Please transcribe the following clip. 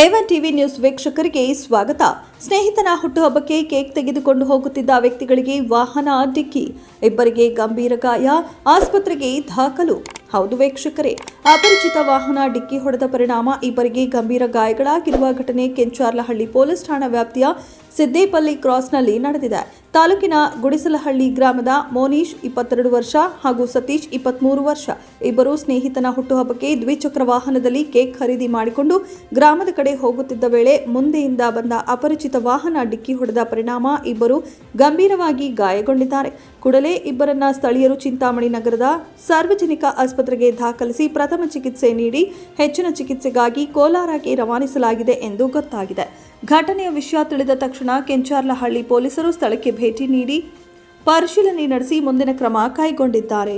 A one TV news ವೀಕ್ಷಕರಿಗೆ ಸ್ವಾಗತ. ಸ್ನೇಹಿತನ ಹುಟ್ಟುಹಬ್ಬಕ್ಕೆ ಕೇಕ್ ತೆಗೆದುಕೊಂಡು ಹೋಗುತ್ತಿದ್ದ ವ್ಯಕ್ತಿಗಳಿಗೆ ವಾಹನ ಡಿಕ್ಕಿ. ಇಬ್ಬರಿಗೆ ಗಂಭೀರ ಗಾಯ, ಆಸ್ಪತ್ರೆಗೆ ದಾಖಲು. ಹೌದು ವೀಕ್ಷಕರೇ, ಅಪರಿಚಿತ ವಾಹನ ಡಿಕ್ಕಿ ಹೊಡೆದ ಪರಿಣಾಮ ಇಬ್ಬರಿಗೆ ಗಂಭೀರ ಗಾಯಗಳಾಗಿರುವ ಘಟನೆ ಕೆಂಚಾರ್ಲಹಳ್ಳಿ ಪೊಲೀಸ್ ಠಾಣಾ ವ್ಯಾಪ್ತಿಯ ಸಿದ್ದೇಪಲ್ಲಿ ಕ್ರಾಸ್ನಲ್ಲಿ ನಡೆದಿದೆ. ತಾಲೂಕಿನ ಗುಡಿಸಲಹಳ್ಳಿ ಗ್ರಾಮದ ಮೋನೀಶ್ ಇಪ್ಪತ್ತೆರಡು ವರ್ಷ ಹಾಗೂ ಸತೀಶ್ ಇಪ್ಪತ್ಮೂರು ವರ್ಷ. ಇಬ್ಬರು ಸ್ನೇಹಿತನ ಹುಟ್ಟುಹಬ್ಬಕ್ಕೆ ದ್ವಿಚಕ್ರ ವಾಹನದಲ್ಲಿ ಕೇಕ್ ಖರೀದಿ ಮಾಡಿಕೊಂಡು ಗ್ರಾಮದ ಕಡೆ ಹೋಗುತ್ತಿದ್ದ ವೇಳೆ ಮುಂದೆಯಿಂದ ಬಂದ ಅಪರಿಚಿತ ವಾಹನ ಡಿಕ್ಕಿ ಹೊಡೆದ ಪರಿಣಾಮ ಇಬ್ಬರು ಗಂಭೀರವಾಗಿ ಗಾಯಗೊಂಡಿದ್ದಾರೆ. ಕೂಡಲೇ ಇಬ್ಬರನ್ನ ಸ್ಥಳೀಯರು ಚಿಂತಾಮಣಿ ನಗರದ ಸಾರ್ವಜನಿಕ ಆಸ್ಪತ್ರೆಗೆ ದಾಖಲಿಸಿ ಪ್ರಥಮ ಚಿಕಿತ್ಸೆ ನೀಡಿ ಹೆಚ್ಚಿನ ಚಿಕಿತ್ಸೆಗಾಗಿ ಕೋಲಾರಕ್ಕೆ ರವಾನಿಸಲಾಗಿದೆ ಎಂದು ಗೊತ್ತಾಗಿದೆ. ಘಟನೆಯ ವಿಷಯ ತಿಳಿದ ತಕ್ಷಣ ಕೆಂಚಾರ್ಲಹಳ್ಳಿ ಪೊಲೀಸರು ಸ್ಥಳಕ್ಕೆ ಭೇಟಿ ನೀಡಿ ಪರಿಶೀಲನೆ ನಡೆಸಿ ಮುಂದಿನ ಕ್ರಮ ಕೈಗೊಂಡಿದ್ದಾರೆ.